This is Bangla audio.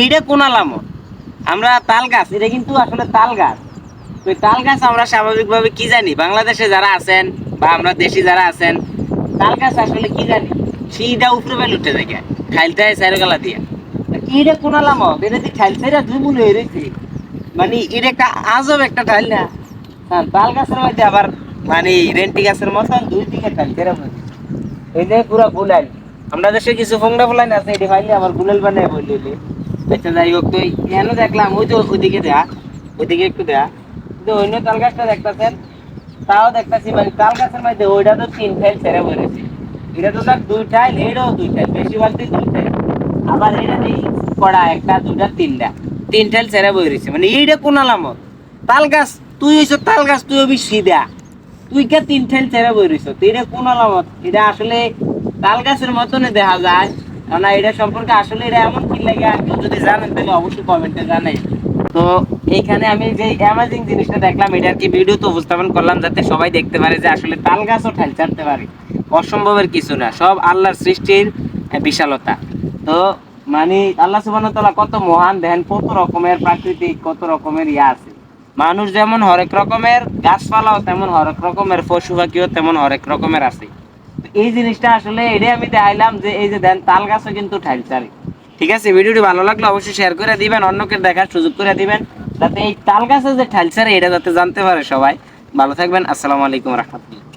এইটা কোন আলামত? আমরা তাল গাছ, এটা কিন্তু আসলে তাল গাছ। তো তাল গাছ আমরা স্বাভাবিকভাবে কি জানি? বাংলাদেশে যারা আছেন বা আমরা দেশি যারা আছেন, তাল গাছ আসলে কি জানি? সেইটা উপরে বেল উঠে থাকে খাইলতে চাইরো গালা দিয়ে। এইটা কোন আলামত? এটা দিয়ে খাইল চাইরা দুই মূল হয়ে রয়েছে মানে এটা একটা আজব একটা ঠাইল না। তাল গাছের মধ্যে আবার মানে রেন্টি গাছের মতন দুই দিকে ঠাইল চাইরা এই যে পুরো গুলাল। আমরা দেশে কিছু ফোংটা ফুলাই আছে, এটি ফাইলে আবার গুলাল বানায় বললি আচ্ছা যাই হোক তো কেন দেখলাম? ওই তো ওইদিকে দেয়া ওইদিকে একটু দেয়া। কিন্তু অন্য তাল গাছটা দেখতেছেন? তাও দেখতেছি মানে তাল গাছের মধ্যে ওইটা তো তিন ঠাইল ছেড়ে পড়েছে। এটা তো তার দুই ঠাইল এটাও দুই বেশি বলতে দুই ঠাইল আবার এটা নেই, কড়া একটা, দুটা, তিনটা। তিন ঠাইল ছেড়ে বইরেছে মানে এইটা কোন তাল গাছ, তুই হইছ তাল গাছ, তুই হবি সিধা। তুই কে তিন ঠাইল ছেড়ে বইরিস তো এটা কোন আলামত? এটা আসলে তাল গাছের মতনই দেখা যায়। না, এটা সম্পর্কে আসলে এটা এমন কি লাগে যদি জানেন, তাহলে অবশ্যই কমেন্টে জানাই। তো আমি যে অ্যামাজিং জিনিসটা দেখলাম কি ভিডিও তো উপস্থাপন করলাম, যাতে সবাই দেখতে পারে যে আসলে তাল গাছও ঠাল ছাড়তে পারে। অসম্ভবের কিছু না, সব আল্লাহর সৃষ্টির বিশালতা। তো মানে আল্লাহ সুবহানাহু ওয়া তাআলা কত মহান দেন কত রকমের প্রাকৃতিক, কত রকমের ইয়া আছে। মানুষ যেমন হরেক রকমের, গাছপালাও তেমন হরেক রকমের পশু পাখিও তেমন হরেক রকমের আছে। এই জিনিসটা আসলে এটাই আমি দেখাইলাম যে এই যে দেন, তাল গাছও কিন্তু ঠাইল চারে ঠিক আছে, ভিডিওটি ভালো লাগলে অবশ্যই শেয়ার করে দিবেন, অন্যকে দেখার সুযোগ করে দিবেন, যাতে এই তাল গাছের যে ঠাইল চারে এটা যাতে জানতে পারে সবাই। ভালো থাকবেন, আসসালামু আলাইকুম রহমতুল্লাহ।